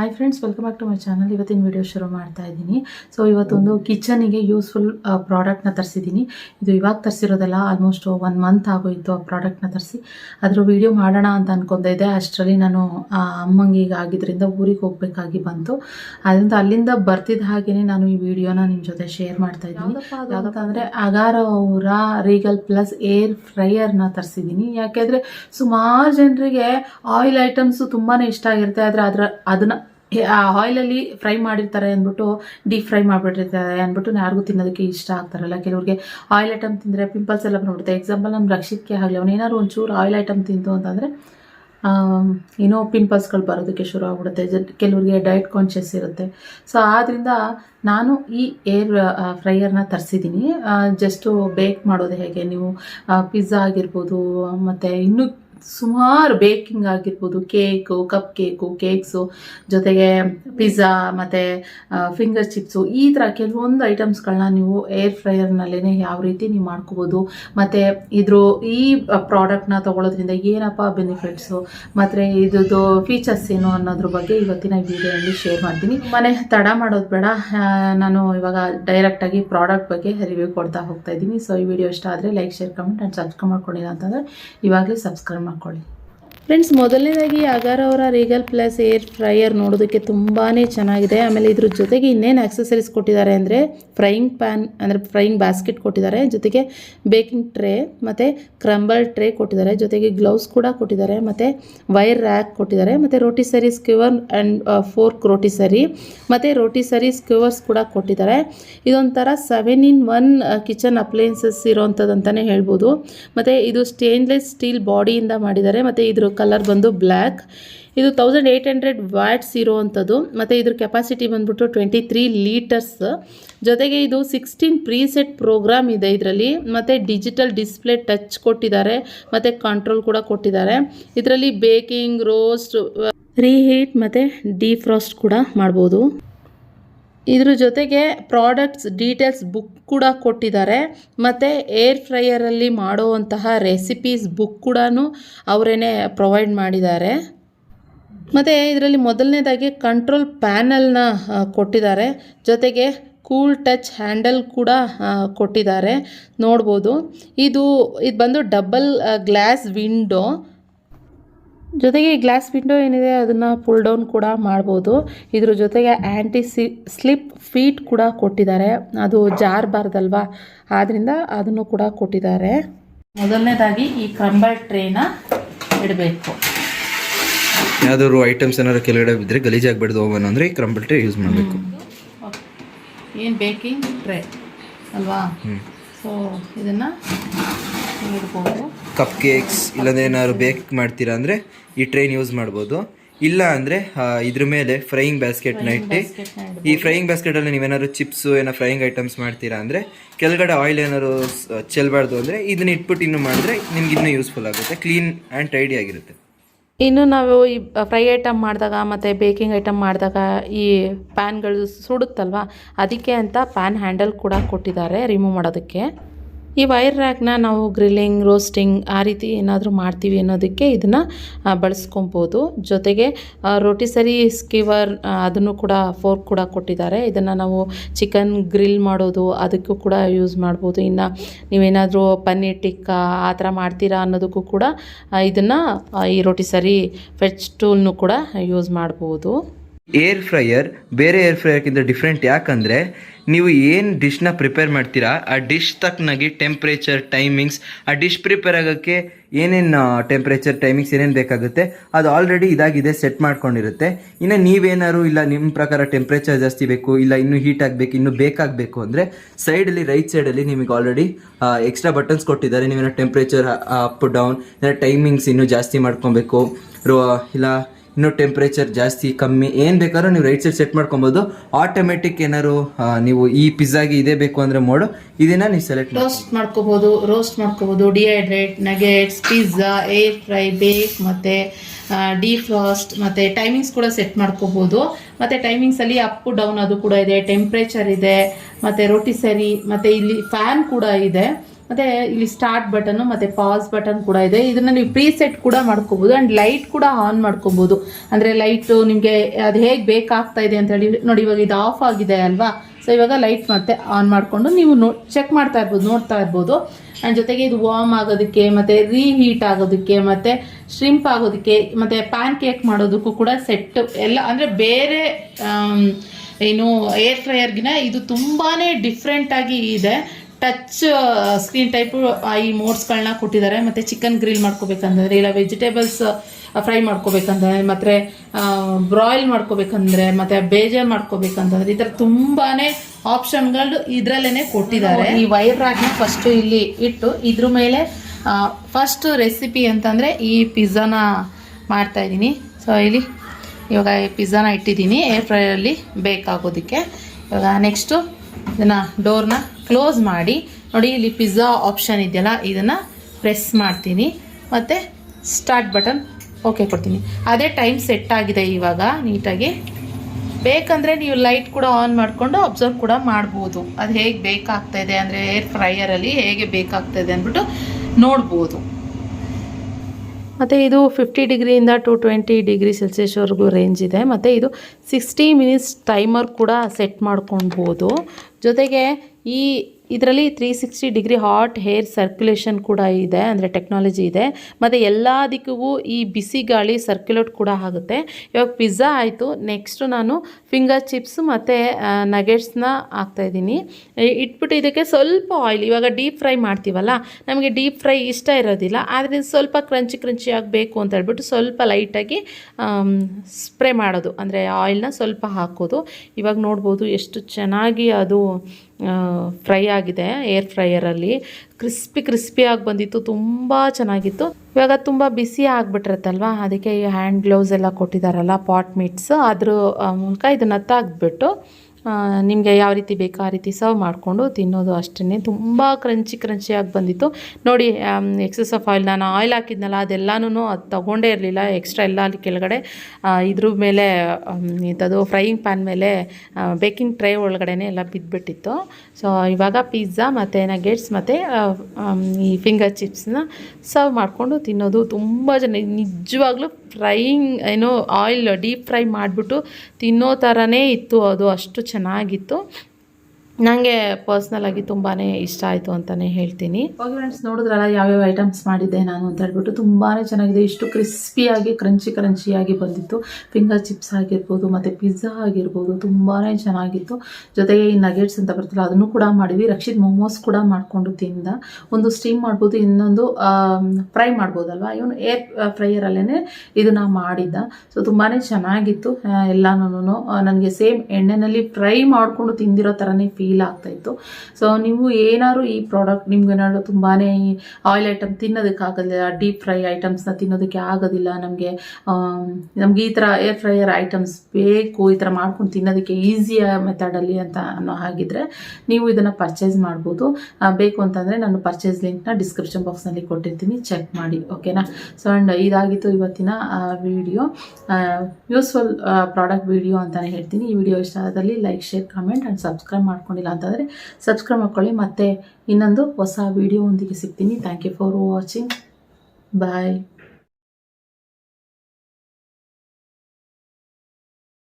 Hi friends welcome back to my channel ಇವತ್ತಿನ video ಶುರು ಮಾಡ್ತಾ ಇದ್ದೀನಿ. ಸೊ ಇವತ್ತೊಂದು ಕಿಚನಿಗೆ ಯೂಸ್ಫುಲ್ ಪ್ರಾಡಕ್ಟ್ನ ತರಿಸಿದ್ದೀನಿ. ಇದು ಇವಾಗ ತರಿಸಿರೋದಲ್ಲ ಆಲ್ಮೋಸ್ಟ್ ಒನ್ ಮಂತ್ ಆಗೋಯಿತು ಆ ಪ್ರಾಡಕ್ಟ್ನ ತರಿಸಿ. ಅದ್ರ ವಿಡಿಯೋ ಮಾಡೋಣ ಅಂತ ಅನ್ಕೊಂತಾ ಇದ್ದೆ ಅಷ್ಟರಲ್ಲಿ ನಾನು ಅಮ್ಮಂಗೀಗ ಆಗಿದ್ದರಿಂದ ಊರಿಗೆ ಹೋಗಬೇಕಾಗಿ ಬಂತು. ಅದರಿಂದ ಅಲ್ಲಿಂದ ಬರ್ತಿದ್ದ ಹಾಗೆಯೇ ನಾನು ಈ ವಿಡಿಯೋನ ನಿಮ್ಮ ಜೊತೆ ಶೇರ್ ಮಾಡ್ತಾ ಇದ್ದೀನಿ. ಯಾವ್ದಪ್ಪ ಅಂದರೆ ಅಗಾರ ಅವರ ರೀಗಲ್ ಪ್ಲಸ್ ಏರ್ ಫ್ರೈಯರ್ನ ತರಿಸಿದ್ದೀನಿ. ಯಾಕೆಂದರೆ ಸುಮಾರು ಜನರಿಗೆ ಆಯಿಲ್ ಐಟಮ್ಸು ತುಂಬಾ ಇಷ್ಟ ಆಗಿರುತ್ತೆ. ಆದರೆ ಅದರ ಅದನ್ನು ಆ ಆಯಿಲಲ್ಲಿ ಫ್ರೈ ಮಾಡಿರ್ತಾರೆ ಅಂದ್ಬಿಟ್ಟು ಡೀಪ್ ಫ್ರೈ ಮಾಡಿಬಿಟ್ಟಿರ್ತಾರೆ ಅಂದ್ಬಿಟ್ಟು ಯಾರಿಗೂ ತಿನ್ನೋದಕ್ಕೆ ಇಷ್ಟ ಆಗ್ತಾರಲ್ಲ. ಕೆಲವ್ರಿಗೆ ಆಯಿಲ್ ಐಟಮ್ ತಿಂದರೆ ಪಿಂಪಲ್ಸ್ ಎಲ್ಲ ಬಂದ್ಬಿಡುತ್ತೆ. ಎಕ್ಸಾಂಪಲ್ ನಮ್ಮ ರಕ್ಷಿತ್ಗೆ ಆಗಲಿ, ಅವನು ಏನಾದ್ರು ಒಂಚೂರು ಆಯಿಲ್ ಐಟಮ್ ತಿಂತು ಅಂತಂದರೆ ಏನೋ ಪಿಂಪಲ್ಸ್ಗಳು ಬರೋದಕ್ಕೆ ಶುರು ಆಗ್ಬಿಡುತ್ತೆ. ಜ, ಕೆಲವ್ರಿಗೆ ಡಯಟ್ ಕಾನ್ಷಿಯಸ್ ಇರುತ್ತೆ. ಸೊ ಆದ್ದರಿಂದ ನಾನು ಈ ಏರ್ ಫ್ರೈಯರ್ನ ತರಿಸಿದ್ದೀನಿ ಜಸ್ಟು ಬೇಕ್ ಮಾಡೋದು ಹೇಗೆ? ನೀವು ಪಿಜ್ಜಾ ಆಗಿರ್ಬೋದು ಮತ್ತು ಇನ್ನೂ ಸುಮಾರು ಬೇಕಿಂಗ್ ಆಗಿರ್ಬೋದು ಕೇಕು ಕಪ್ ಕೇಕು ಕೇಕ್ಸು ಜೊತೆಗೆ ಪಿಜ್ಜಾ ಮತ್ತು ಫಿಂಗರ್ ಚಿಪ್ಸು ಈ ಥರ ಕೆಲವೊಂದು ಐಟಮ್ಸ್ಗಳನ್ನ ನೀವು ಏರ್ ಫ್ರೈಯರ್ನಲ್ಲೇ ಯಾವ ರೀತಿ ನೀವು ಮಾಡ್ಕೋಬೋದು. ಮತ್ತು ಇದ್ರ ಈ ಪ್ರಾಡಕ್ಟ್ನ ತೊಗೊಳೋದ್ರಿಂದ ಏನಪ್ಪ ಬೆನಿಫಿಟ್ಸು ಮತ್ತು ಇದ್ರದ್ದು ಫೀಚರ್ಸ್ ಏನು ಅನ್ನೋದ್ರ ಬಗ್ಗೆ ಇವತ್ತಿನ ವಿಡಿಯೋನಲ್ಲಿ ಶೇರ್ ಮಾಡ್ತೀನಿ. ಮನೆ ತಡ ಮಾಡೋದು ಬೇಡ. ನಾನು ಇವಾಗ ಡೈರೆಕ್ಟಾಗಿ ಪ್ರಾಡಕ್ಟ್ ಬಗ್ಗೆ ರಿವ್ಯೂ ಕೊಡ್ತಾ ಹೋಗ್ತಾ ಇದ್ದೀನಿ. ಸೊ ಈ ವಿಡಿಯೋ ಇಷ್ಟ ಆದರೆ like share comment and subscribe ಮಾಡ್ಕೊಂಡಿಲ್ಲ ಅಂತಂದರೆ ಇವಾಗಲೇ ಸಬ್ಸ್ಕ್ರೈಬ್ ಮಾಡ್ಕೊಳ್ಳಿ ಫ್ರೆಂಡ್ಸ್ ಮೊದಲನೇದಾಗಿ ಅಗಾರ ಅವರ ರೀಗಲ್ ಪ್ಲಸ್ ಏರ್ ಫ್ರೈಯರ್ ನೋಡೋದಕ್ಕೆ ತುಂಬಾ ಚೆನ್ನಾಗಿದೆ. ಆಮೇಲೆ ಇದ್ರ ಜೊತೆಗೆ ಇನ್ನೇನು ಆಕ್ಸೆಸರೀಸ್ ಕೊಟ್ಟಿದ್ದಾರೆ ಅಂದರೆ ಫ್ರೈಯಿಂಗ್ ಪ್ಯಾನ್ ಅಂದರೆ ಫ್ರೈಯಿಂಗ್ ಬ್ಯಾಸ್ಕೆಟ್ ಕೊಟ್ಟಿದ್ದಾರೆ. ಜೊತೆಗೆ ಬೇಕಿಂಗ್ ಟ್ರೇ ಮತ್ತು ಕ್ರಂಬಲ್ ಟ್ರೇ ಕೊಟ್ಟಿದ್ದಾರೆ. ಜೊತೆಗೆ ಗ್ಲೌಸ್ ಕೂಡ ಕೊಟ್ಟಿದ್ದಾರೆ. ಮತ್ತು ವೈರ್ ರ್ಯಾಕ್ ಕೊಟ್ಟಿದ್ದಾರೆ. ಮತ್ತು ರೋಟಿ ಸರಿ ಸ್ಕ್ಯೂವರ್ ಆ್ಯಂಡ್ ಫೋರ್ಕ್ ರೋಟಿ ಸರಿ ಮತ್ತು ರೋಟಿ ಸರಿ ಸ್ಕ್ಯೂವರ್ಸ್ ಕೂಡ ಕೊಟ್ಟಿದ್ದಾರೆ. ಇದೊಂಥರ seven in one kitchen appliances ಇರೋವಂಥದ್ದು ಅಂತಲೇ ಹೇಳ್ಬೋದು. ಮತ್ತು ಇದು ಸ್ಟೇನ್ಲೆಸ್ ಸ್ಟೀಲ್ ಬಾಡಿಯಿಂದ ಮಾಡಿದ್ದಾರೆ. ಮತ್ತು ಇದ್ರ ಕಲರ್ ಬಂದು ಬ್ಲ್ಯಾಕ್. ಇದು ತೌಸಂಡ್ ಏಯ್ಟ್ ಹಂಡ್ರೆಡ್ ವ್ಯಾಟ್ಸ್ ಇರೋವಂಥದ್ದು. ಮತ್ತು ಇದ್ರ ಕೆಪಾಸಿಟಿ ಬಂದ್ಬಿಟ್ಟು ಟ್ವೆಂಟಿ ತ್ರೀ ಲೀಟರ್ಸ್ ಜೊತೆಗೆ ಇದು ಸಿಕ್ಸ್ಟೀನ್ ಪ್ರೀಸೆಟ್ ಪ್ರೋಗ್ರಾಮ್ ಇದೆ ಇದರಲ್ಲಿ. ಮತ್ತು ಡಿಜಿಟಲ್ ಡಿಸ್ಪ್ಲೇ ಟಚ್ ಕೊಟ್ಟಿದ್ದಾರೆ. ಮತ್ತು ಕಂಟ್ರೋಲ್ ಕೂಡ ಕೊಟ್ಟಿದ್ದಾರೆ. ಇದರಲ್ಲಿ ಬೇಕಿಂಗ್ ರೋಸ್ಟ್ ರೀಹೀಟ್ ಮತ್ತು ಡಿಫ್ರಾಸ್ಟ್ ಕೂಡ ಮಾಡ್ಬೋದು. ಇದ್ರ ಜೊತೆಗೆ ಪ್ರಾಡಕ್ಟ್ಸ್ ಡೀಟೇಲ್ಸ್ ಬುಕ್ ಕೂಡ ಕೊಟ್ಟಿದ್ದಾರೆ. ಮತ್ತು ಏರ್ ಫ್ರೈಯರಲ್ಲಿ ಮಾಡುವಂತಹ ರೆಸಿಪೀಸ್ ಬುಕ್ ಕೂಡ ಅವರೇ ಪ್ರೊವೈಡ್ ಮಾಡಿದ್ದಾರೆ. ಮತ್ತು ಇದರಲ್ಲಿ ಮೊದಲನೇದಾಗಿ ಕಂಟ್ರೋಲ್ ಪ್ಯಾನಲ್ನ ಕೊಟ್ಟಿದ್ದಾರೆ. ಜೊತೆಗೆ ಕೂಲ್ ಟಚ್ ಹ್ಯಾಂಡಲ್ ಕೂಡ ಕೊಟ್ಟಿದ್ದಾರೆ. ನೋಡ್ಬೋದು. ಇದು ಇದು ಬಂದು ಡಬಲ್ ಗ್ಲಾಸ್ ವಿಂಡೋ ಜೊತೆಗೆ ಈ ಗ್ಲಾಸ್ ವಿಂಡೋ ಏನಿದೆ ಅದನ್ನು ಪುಲ್ ಡೌನ್ ಕೂಡ ಮಾಡ್ಬೋದು. ಇದ್ರ ಜೊತೆಗೆ ಆ್ಯಂಟಿ ಸಿ ಸ್ಲಿಪ್ ಫೀಟ್ ಕೂಡ ಕೊಟ್ಟಿದ್ದಾರೆ. ಅದು ಜಾರಬಾರ್ದಲ್ವಾ ಆದ್ದರಿಂದ ಅದನ್ನು ಕೂಡ ಕೊಟ್ಟಿದ್ದಾರೆ. ಮೊದಲನೇದಾಗಿ ಈ ಕ್ರಂಬಲ್ ಟ್ರೇನ ಇಡಬೇಕು. ಯಾವ್ದಾದ್ರು ಐಟಮ್ಸ್ ಏನಾದ್ರು ಕೆಳಗಡೆ ಬಿದ್ದರೆ ಗಲೀಜಾಗ್ಬಿಡ್ದು ಓವನ್ ಅಂದರೆ ಈ ಕ್ರಂಬಲ್ ಟ್ರೇ ಯೂಸ್ ಮಾಡಬೇಕು. ಏನು ಬೇಕಿಂಗ್ ಟ್ರೇ ಅಲ್ವಾ? ಸೊ ಇದನ್ನು ಇಡ್ಬೋದು. ಕಪ್ ಕೇಕ್ಸ್ ಇಲ್ಲಾಂದ್ರೆ ಏನಾದ್ರು ಬೇಕ್ ಮಾಡ್ತೀರಾ ಅಂದರೆ ಈ ಟ್ರೈನ್ ಯೂಸ್ ಮಾಡ್ಬೋದು. ಇಲ್ಲ ಅಂದರೆ ಇದ್ರ ಮೇಲೆ ಫ್ರೈಯಿಂಗ್ ಬ್ಯಾಸ್ಕೆಟ್ನ ಇಟ್ಟು ಈ ಫ್ರೈಯಿಂಗ್ ಬ್ಯಾಸ್ಕೆಟಲ್ಲಿ ನೀವೇನಾದ್ರು ಚಿಪ್ಸು ಏನೋ ಫ್ರೈಯಿಂಗ್ ಐಟಮ್ಸ್ ಮಾಡ್ತೀರಾ ಅಂದರೆ ಕೆಳಗಡೆ ಆಯಿಲ್ ಏನಾದ್ರು ಚೆಲ್ಲಬಾರ್ದು ಚೆಲ್ಬಾರ್ದು ಅಂದರೆ ಇದನ್ನ ಇಟ್ಬಿಟ್ಟು ಇನ್ನು ಮಾಡಿದ್ರೆ ನಿಮ್ಗೆ ಇನ್ನೂ ಯೂಸ್ಫುಲ್ ಆಗುತ್ತೆ. ಕ್ಲೀನ್ ಆ್ಯಂಡ್ ಟೈಡಿ ಆಗಿರುತ್ತೆ. ಇನ್ನು ನಾವು ಈ ಫ್ರೈ ಐಟಮ್ ಮಾಡಿದಾಗ ಮತ್ತು ಬೇಕಿಂಗ್ ಐಟಮ್ ಮಾಡಿದಾಗ ಈ ಪ್ಯಾನ್ಗಳು ಸುಡುತ್ತಲ್ವ? ಅದಕ್ಕೆ ಅಂತ ಪ್ಯಾನ್ ಹ್ಯಾಂಡಲ್ ಕೂಡ ಕೊಟ್ಟಿದ್ದಾರೆ ರಿಮೂವ್ ಮಾಡೋದಕ್ಕೆ. ಈ ವೈರ್ ರ್ಯಾಕ್ನ ನಾವು ಗ್ರಿಲ್ಲಿಂಗ್ ರೋಸ್ಟಿಂಗ್ ಆ ರೀತಿ ಏನಾದರೂ ಮಾಡ್ತೀವಿ ಅನ್ನೋದಕ್ಕೆ ಇದನ್ನು ಬಳಸ್ಕೊಬೋದು. ಜೊತೆಗೆ ರೋಟಿಸರಿ ಸ್ಕಿವರ್ ಅದನ್ನು ಕೂಡ ಫೋರ್ಕ್ ಕೂಡ ಕೊಟ್ಟಿದ್ದಾರೆ. ಇದನ್ನು ನಾವು ಚಿಕನ್ ಗ್ರಿಲ್ ಮಾಡೋದು ಅದಕ್ಕೂ ಕೂಡ ಯೂಸ್ ಮಾಡ್ಬೋದು. ಇನ್ನು ನೀವೇನಾದರೂ ಪನ್ನೀರ್ ಟಿಕ್ಕಾ ಆ ಥರ ಮಾಡ್ತೀರಾ ಅನ್ನೋದಕ್ಕೂ ಕೂಡ ಇದನ್ನು ಈ ರೋಟಿಸರಿ ಫೆಚ್ ಟೂಲ್ನು ಕೂಡ ಯೂಸ್ ಮಾಡ್ಬೋದು. ಏರ್ ಫ್ರೈಯರ್, ಬೇರೆ ಏರ್ ಫ್ರೈಯರ್ಗಿಂತ ಡಿಫ್ರೆಂಟ್ ಯಾಕಂದರೆ ನೀವು ಏನು ಡಿಶ್ನ ಪ್ರಿಪೇರ್ ಮಾಡ್ತೀರಾ, ಆ ಡಿಶ್ ತಕ್ಕನಾಗಿ ಟೆಂಪ್ರೇಚರ್ ಟೈಮಿಂಗ್ಸ್ ಆ ಡಿಶ್ ಪ್ರಿಪೇರ್ ಆಗೋಕ್ಕೆ ಏನೇನು ಟೆಂಪ್ರೇಚರ್ ಟೈಮಿಂಗ್ಸ್ ಏನೇನು ಬೇಕಾಗುತ್ತೆ, ಅದು ಆಲ್ರೆಡಿ ಇದಾಗಿದೆ ಸೆಟ್ ಮಾಡ್ಕೊಂಡಿರುತ್ತೆ. ಇನ್ನು ನೀವೇನಾದ್ರು ಇಲ್ಲ ನಿಮ್ಮ ಪ್ರಕಾರ ಟೆಂಪ್ರೇಚರ್ ಜಾಸ್ತಿ ಬೇಕು, ಇಲ್ಲ ಇನ್ನೂ ಹೀಟ್ ಆಗಬೇಕು, ಇನ್ನೂ ಬೇಕಾಗಬೇಕು ಅಂದರೆ ಸೈಡಲ್ಲಿ ರೈಟ್ ಸೈಡಲ್ಲಿ ನಿಮಗೆ ಆಲ್ರೆಡಿ ಎಕ್ಸ್ಟ್ರಾ ಬಟನ್ಸ್ ಕೊಟ್ಟಿದ್ದಾರೆ. ನೀವೇನೋ ಟೆಂಪ್ರೇಚರ್ ಅಪ್ ಡೌನ್ ಇಲ್ಲ ಟೈಮಿಂಗ್ಸ್ ಇನ್ನೂ ಜಾಸ್ತಿ ಮಾಡ್ಕೊಬೇಕು, ರೋ, ಇಲ್ಲ ಇನ್ನೂ ಟೆಂಪ್ರೇಚರ್ ಜಾಸ್ತಿ ಕಮ್ಮಿ, ಏನು ಬೇಕಾದ್ರೂ ನೀವು ರೈಟ್ ಸೈಡ್ ಸೆಟ್ ಮಾಡ್ಕೊಬೋದು. ಆಟೋಮೆಟಿಕ್ ಏನಾದ್ರು ನೀವು ಈ ಪಿಜ್ಜಾಗೆ ಇದೇ ಬೇಕು ಅಂದರೆ ಮೋಡು, ಇದನ್ನ ನೀವು ಸೆಲೆಕ್ಟ್ ರೋಸ್ಟ್ ಮಾಡ್ಕೋಬೋದು ರೋಸ್ಟ್ ಮಾಡ್ಕೋಬೋದು dehydrate nuggets pizza air fry bake ಮತ್ತು ಡಿಫ್ರಾಸ್ಟ್ ಮತ್ತು ಟೈಮಿಂಗ್ಸ್ ಕೂಡ ಸೆಟ್ ಮಾಡ್ಕೋಬೋದು. ಮತ್ತು ಟೈಮಿಂಗ್ಸಲ್ಲಿ ಅಪ್ ಡೌನ್ ಅದು ಕೂಡ ಇದೆ ಟೆಂಪ್ರೇಚರ್ ಇದೆ, ಮತ್ತು ರೋಟಿ ಸರಿ ಮತ್ತು ಇಲ್ಲಿ ಫ್ಯಾನ್ ಕೂಡ ಇದೆ. ಮತ್ತು ಇಲ್ಲಿ ಸ್ಟಾರ್ಟ್ ಬಟನ್ ಮತ್ತು ಪಾಸ್ ಬಟನ್ ಕೂಡ ಇದೆ. ಇದನ್ನು ನೀವು ಪ್ರೀಸೆಟ್ ಕೂಡ ಮಾಡ್ಕೋಬೋದು ಆ್ಯಂಡ್ ಲೈಟ್ ಕೂಡ ಆನ್ ಮಾಡ್ಕೋಬಹುದು ಅಂದರೆ ಲೈಟು ನಿಮಗೆ ಅದು ಹೇಗೆ ಬೇಕಾಗ್ತಾ ಇದೆ ಅಂತ ಹೇಳಿ, ನೋಡಿ ಇವಾಗ ಇದು ಆಫ್ ಆಗಿದೆ ಅಲ್ವಾ? ಸೊ ಇವಾಗ ಲೈಟ್ ಮತ್ತೆ ಆನ್ ಮಾಡಿಕೊಂಡು ನೀವು ನೋ ಚೆಕ್ ಮಾಡ್ತಾ ಇರ್ಬೋದು, ನೋಡ್ತಾ ಇರ್ಬೋದು. ಆ್ಯಂಡ್ ಜೊತೆಗೆ ಇದು ವಾರ್ಮ್ ಆಗೋದಕ್ಕೆ, ಮತ್ತು ರೀಹೀಟ್ ಆಗೋದಕ್ಕೆ, ಮತ್ತು ಶ್ರಿಂಪ್ ಆಗೋದಕ್ಕೆ, ಮತ್ತು ಪ್ಯಾನ್ ಕೇಕ್ ಮಾಡೋದಕ್ಕೂ ಕೂಡ ಸೆಟ್ ಎಲ್ಲ, ಅಂದರೆ ಬೇರೆ ಏನು ಏರ್ ಫ್ರೈಯರ್ಗಿನ ಇದು ತುಂಬಾ ಡಿಫ್ರೆಂಟಾಗಿ ಇದೆ. ಟಚ್ ಸ್ಕ್ರೀನ್ ಟೈಪು ಈ ಮೋಡ್ಸ್ಗಳನ್ನ ಕೊಟ್ಟಿದ್ದಾರೆ. ಮತ್ತು ಚಿಕನ್ ಗ್ರಿಲ್ ಮಾಡ್ಕೋಬೇಕಂದ್ರೆ, ಇಲ್ಲ ವೆಜಿಟೇಬಲ್ಸ್ ಫ್ರೈ ಮಾಡ್ಕೋಬೇಕಂದ್ರೆ, ಮತ್ತು ಬ್ರಾಯ್ಲ್ ಮಾಡ್ಕೋಬೇಕಂದ್ರೆ, ಮತ್ತು ಬೇಜಾರ್ ಮಾಡ್ಕೋಬೇಕಂತಂದ್ರೆ, ಈ ಥರ ತುಂಬಾ ಆಪ್ಷನ್ಗಳು ಇದರಲ್ಲೇ ಕೊಟ್ಟಿದ್ದಾರೆ. ಈ ವೈರ್ನ ಫಸ್ಟು ಇಲ್ಲಿ ಇಟ್ಟು, ಇದ್ರ ಮೇಲೆ ಫಸ್ಟ್ ರೆಸಿಪಿ ಅಂತಂದರೆ ಈ ಪಿಜ್ಜಾನ ಮಾಡ್ತಾ ಇದ್ದೀನಿ. ಸೊ ಇಲ್ಲಿ, ಇವಾಗ ಈ ಪಿಜ್ಜಾನ ಇಟ್ಟಿದ್ದೀನಿ ಏರ್ ಫ್ರೈಯಲ್ಲಿ ಬೇಕಾಗೋದಕ್ಕೆ. ಇವಾಗ ನೆಕ್ಸ್ಟು ಇದನ್ನು ಡೋರ್ನ ಕ್ಲೋಸ್ ಮಾಡಿ. ನೋಡಿ, ಇಲ್ಲಿ ಪಿಜ್ಜಾ ಆಪ್ಷನ್ ಇದೆಯಲ್ಲ, ಇದನ್ನು ಪ್ರೆಸ್ ಮಾಡ್ತೀನಿ. ಮತ್ತು ಸ್ಟಾರ್ಟ್ ಬಟನ್ ಓಕೆ ಕೊಡ್ತೀನಿ. ಅದೇ ಟೈಮ್ ಸೆಟ್ ಆಗಿದೆ ಇವಾಗ, ನೀಟಾಗಿ. ಬೇಕಂದರೆ ನೀವು ಲೈಟ್ ಕೂಡ ಆನ್ ಮಾಡಿಕೊಂಡು ಅಬ್ಸರ್ವ್ ಕೂಡ ಮಾಡ್ಬೋದು. ಅದು ಹೇಗೆ ಬೇಕಾಗ್ತಾ ಇದೆ ಅಂದರೆ ಏರ್ ಫ್ರೈಯರಲ್ಲಿ ಹೇಗೆ ಬೇಕಾಗ್ತಾ ಇದೆ ಅಂದ್ಬಿಟ್ಟು ನೋಡ್ಬೋದು. ಮತ್ತು ಇದು ಫಿಫ್ಟಿ ಡಿಗ್ರಿಯಿಂದ ಟು ಟ್ವೆಂಟಿ ಡಿಗ್ರಿ ಸೆಲ್ಸಿಯಸ್ವರೆಗೂ ರೇಂಜ್ ಇದೆ. ಮತ್ತು ಇದು ಸಿಕ್ಸ್ಟಿ ಮಿನಿಟ್ಸ್ ಟೈಮರ್ ಕೂಡ ಸೆಟ್ ಮಾಡ್ಕೊಬೋದು ಜೊತೆಗೆ ಈ ಇದರಲ್ಲಿ three sixty degree hot air circulation ಕೂಡ ಇದೆ, ಅಂದರೆ ಟೆಕ್ನಾಲಜಿ ಇದೆ. ಮತ್ತು ಎಲ್ಲ ದಿಕ್ಕಿಗೂ ಈ ಬಿಸಿ ಗಾಳಿ ಸರ್ಕ್ಯುಲೇಟ್ ಕೂಡ ಆಗುತ್ತೆ. ಇವಾಗ ಪಿಜ್ಜಾ ಆಯಿತು ನೆಕ್ಸ್ಟು ನಾನು ಫಿಂಗರ್ ಚಿಪ್ಸ್ ಮತ್ತು ನಗೆಟ್ಸ್ನ ಹಾಕ್ತಾಯಿದ್ದೀನಿ ಇಟ್ಬಿಟ್ಟು ಇದಕ್ಕೆ ಸ್ವಲ್ಪ ಆಯಿಲ್ ಇವಾಗ ಡೀಪ್ ಫ್ರೈ ಮಾಡ್ತೀವಲ್ಲ, ನಮಗೆ ಡೀಪ್ ಫ್ರೈ ಇಷ್ಟ ಇರೋದಿಲ್ಲ, ಆದರೆ ಸ್ವಲ್ಪ ಕ್ರಂಚಿ ಕ್ರಂಚಿ ಆಗಬೇಕು ಅಂತ ಹೇಳ್ಬಿಟ್ಟು ಸ್ವಲ್ಪ ಲೈಟಾಗಿ ಸ್ಪ್ರೇ ಮಾಡೋದು. ಅಂದರೆ ಆಯಿಲ್ನ ಸ್ವಲ್ಪ ಹಾಕೋದು. ಇವಾಗ ನೋಡ್ಬೋದು ಎಷ್ಟು ಚೆನ್ನಾಗಿ ಅದು ಫ್ರೈ ಆಗಿದೆ, ಏರ್ ಫ್ರೈಯರಲ್ಲಿ ಕ್ರಿಸ್ಪಿ ಕ್ರಿಸ್ಪಿಯಾಗಿ ಬಂದಿತ್ತು, ತುಂಬ ಚೆನ್ನಾಗಿತ್ತು. ಇವಾಗ ತುಂಬ ಬಿಸಿ ಆಗಿಬಿಟ್ಟಿರುತ್ತಲ್ವ, ಅದಕ್ಕೆ ಈ ಹ್ಯಾಂಡ್ ಗ್ಲೌಸ್ ಎಲ್ಲ ಕೊಟ್ಟಿದ್ದಾರಲ್ಲ ಪಾಟ್ ಮೀಟ್ಸ್. ಅದ್ರ ಮೂಲಕ ಇದನ್ನು ತೆಗ್ದ್ಬಿಟ್ಟು ನಿಮಗೆ ಯಾವ ರೀತಿ ಬೇಕೋ ಆ ರೀತಿ ಸರ್ವ್ ಮಾಡಿಕೊಂಡು ತಿನ್ನೋದು ಅಷ್ಟೇ ತುಂಬ ಕ್ರಂಚಿ ಕ್ರಂಚಿಯಾಗಿ ಬಂದಿತ್ತು. ನೋಡಿ ಎಕ್ಸಸ್ ಆಫ್ ಆಯಿಲ್ ನಾನು ಆಯಿಲ್ ಹಾಕಿದ್ನಲ್ಲ ಅದೆಲ್ಲನೂ ಅದು ತೊಗೊಂಡೇ ಇರಲಿಲ್ಲ. ಎಕ್ಸ್ಟ್ರಾ ಎಲ್ಲ ಅಲ್ಲಿ ಕೆಳಗಡೆ ಇದ್ರ ಮೇಲೆ ಇಂಥದ್ದು ಫ್ರೈಯಿಂಗ್ ಪ್ಯಾನ್ ಮೇಲೆ ಬೇಕಿಂಗ್ ಟ್ರೈ ಒಳಗಡೆನೆ ಎಲ್ಲ ಬಿದ್ದುಬಿಟ್ಟಿತ್ತು ಸೊ ಇವಾಗ ಪಿಜ್ಜಾ ಮತ್ತು ನಗೆಟ್ಸ್ ಮತ್ತು ಈ ಫಿಂಗರ್ ಚಿಪ್ಸ್ನ ಸರ್ವ್ ಮಾಡಿಕೊಂಡು ತಿನ್ನೋದು ತುಂಬ ಜನ. ನಿಜವಾಗ್ಲೂ ಫ್ರೈಯಿಂಗ್ ಏನೋ ಆಯಿಲ್ ಡೀಪ್ ಫ್ರೈ ಮಾಡಿಬಿಟ್ಟು ತಿನ್ನೋ ಥರನೇ ಇತ್ತು ಅದು. ಅಷ್ಟು ಚೆನ್ನಾಗಿತ್ತು. ನನಗೆ ಪರ್ಸ್ನಲಾಗಿ ತುಂಬಾ ಇಷ್ಟ ಆಯಿತು ಅಂತಲೇ ಹೇಳ್ತೀನಿ. ಓಕೆ ಫ್ರೆಂಡ್ಸ್ ನೋಡಿದ್ರಲ್ಲ ಯಾವ್ಯಾವ ಐಟಮ್ಸ್ ಮಾಡಿದ್ದೆ ನಾನು ಅಂತ ಹೇಳ್ಬಿಟ್ಟು ತುಂಬಾ ಚೆನ್ನಾಗಿದೆ. ಇಷ್ಟು ಕ್ರಿಸ್ಪಿಯಾಗಿ ಕ್ರಂಚಿ ಕ್ರಂಚಿಯಾಗಿ ಬಂದಿತ್ತು. ಫಿಂಗರ್ ಚಿಪ್ಸ್ ಆಗಿರ್ಬೋದು, ಮತ್ತು ಪಿಜ್ಜಾ ಆಗಿರ್ಬೋದು ತುಂಬಾ ಚೆನ್ನಾಗಿತ್ತು. ಜೊತೆಗೆ ಈ ನಗೆಟ್ಸ್ ಅಂತ ಬರ್ತಲ್ಲ, ಅದನ್ನು ಕೂಡ ಮಾಡಿದ್ವಿ. ರಕ್ಷಿತ್ ಮೊಮೋಸ್ ಕೂಡ ಮಾಡಿಕೊಂಡು ತಿಂದ. ಒಂದು ಸ್ಟೀಮ್ ಮಾಡ್ಬೋದು, ಇನ್ನೊಂದು ಫ್ರೈ ಮಾಡ್ಬೋದಲ್ವಾ? ಇವನು ಏರ್ ಫ್ರೈಯರಲ್ಲೇ ಇದನ್ನ ಮಾಡಿದ್ದ. ಸೊ ತುಂಬಾ ಚೆನ್ನಾಗಿತ್ತು ಎಲ್ಲಾನು ನನಗೆ ಸೇಮ್ ಎಣ್ಣೆನಲ್ಲಿ ಫ್ರೈ ಮಾಡಿಕೊಂಡು ತಿಂದಿರೋ ಥರನೇ ಫೀಲ್ ಆಗ್ತಾಯಿತ್ತು ಸೊ ನೀವು ಏನಾದ್ರು ಈ ಪ್ರಾಡಕ್ಟ್ ನಿಮ್ಗೆ ಏನಾದ್ರು ತುಂಬಾ ಆಯಿಲ್ ಐಟಮ್ ತಿನ್ನೋದಕ್ಕಾಗೋದಿಲ್ಲ ಡೀಪ್ ಫ್ರೈ ಐಟಮ್ಸ್ನ ತಿನ್ನೋದಕ್ಕೆ ಆಗೋದಿಲ್ಲ, ನಮಗೆ ನಮ್ಗೆ ಈ ಥರ ಏರ್ ಫ್ರೈಯರ್ ಐಟಮ್ಸ್ ಬೇಕು, ಈ ಥರ ಮಾಡ್ಕೊಂಡು ತಿನ್ನೋದಕ್ಕೆ ಈಸಿಯ ಮೆಥಡಲ್ಲಿ ಅಂತ ಅನ್ನೋ ಹಾಗಿದ್ರೆ ನೀವು ಇದನ್ನು ಪರ್ಚೇಸ್ ಮಾಡ್ಬೋದು. ಬೇಕು ಅಂತಂದರೆ ನಾನು ಪರ್ಚೇಸ್ ಲಿಂಕ್ನ ಡಿಸ್ಕ್ರಿಪ್ಷನ್ ಬಾಕ್ಸ್ನಲ್ಲಿ ಕೊಟ್ಟಿರ್ತೀನಿ ಚೆಕ್ ಮಾಡಿ ಓಕೆನಾ ಸೊ ಆ್ಯಂಡ್ ಇದಾಗಿತ್ತು ಇವತ್ತಿನ ವಿಡಿಯೋ ಯೂಸ್ಫುಲ್ ಪ್ರಾಡಕ್ಟ್ ವಿಡಿಯೋ ಅಂತಲೇ ಹೇಳ್ತೀನಿ. ಈ ವಿಡಿಯೋ ಇಷ್ಟ ಆದಲ್ಲಿ like share comment and subscribe ಮಾಡ್ಕೊಂಡಿಲ್ಲ ಅಂತಂದರೆ ಸಬ್ಸ್ಕ್ರೈಬ್ ಮಾಡ್ಕೊಳ್ಳಿ. ಮತ್ತೆ ಇನ್ನೊಂದು ಹೊಸ ವಿಡಿಯೋ ಒಂದಿಗೆ ಸಿಗ್ತೀನಿ. Thank you for watching bye